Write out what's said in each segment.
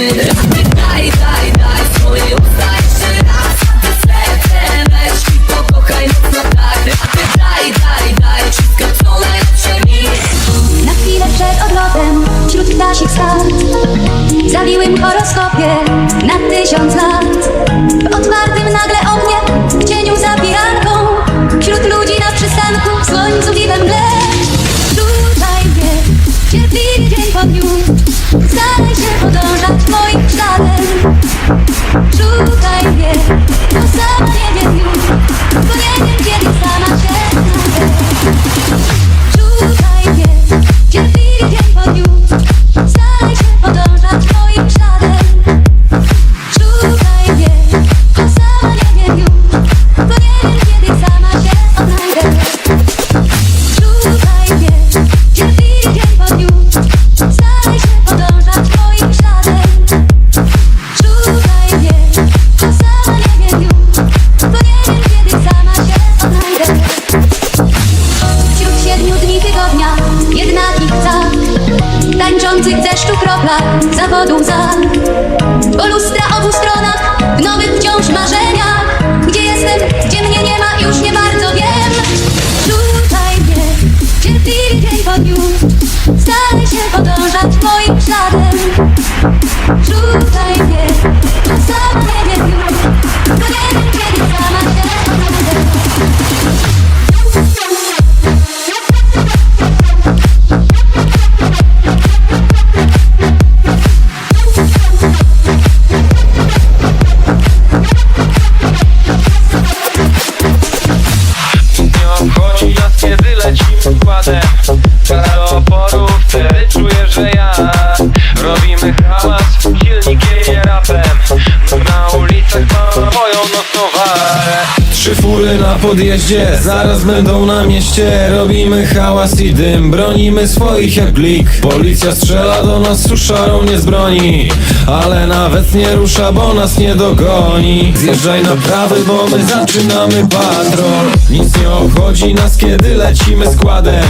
Daj, daj, daj swoje raz serce tak daj, daj, daj Na chwilę przed odlotem wśród ptasich stad W zawiłym horoskopie na tysiąc lat. W otwartym nagle oknie w cieniu za piranką Wśród ludzi na przystanku słońcu i we dzień po lat zawodu za, bo lustra obu stron lecimy Trzy fury na podjeździe, zaraz będą na mieście. Robimy hałas i dym, bronimy swoich jak blik Policja strzela do nas suszarą nie z broni Ale nawet nie rusza, bo nas nie dogoni. Zjeżdżaj na prawy, bo my zaczynamy patrol. Nic nie obchodzi nas, kiedy lecimy składem.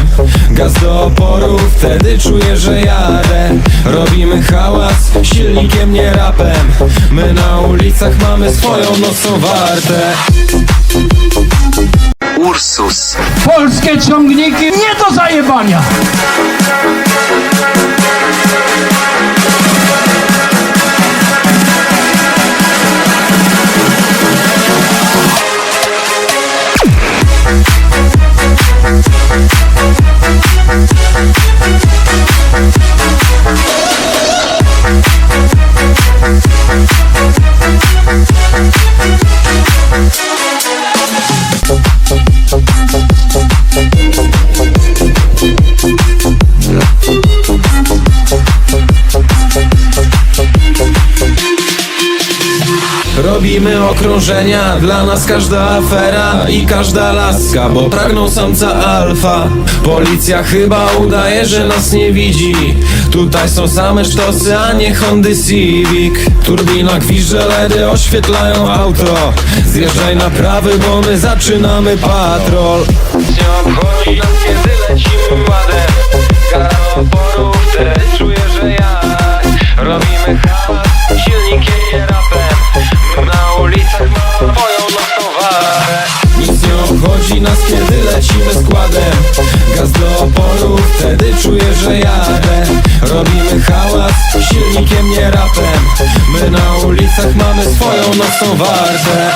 Gaz do oporu, wtedy czuję, że jadę. Robimy hałas, silnikiem nie rapem. My na ulicach mamy swoją nocną wartę Ursus. Polskie ciągniki nie do zajebania! Robimy okrążenia, dla nas każda afera i każda laska, bo pragną samca alfa. Policja chyba udaje, że nas nie widzi. Tutaj są same sztosy, a nie Hondy Civic. Turbina gwizdże, LEDy oświetlają auto Zjeżdżaj na prawy, bo my zaczynamy patrol. Nie obchodzi nas kiedy lecimy ładem Gara wtedy czuję, że ja. Robimy hałas lecimy składem. Gaz do oporu, wtedy czuję, że jadę. Robimy hałas, silnikiem nie rapem. My na ulicach mamy swoją nocną wartę.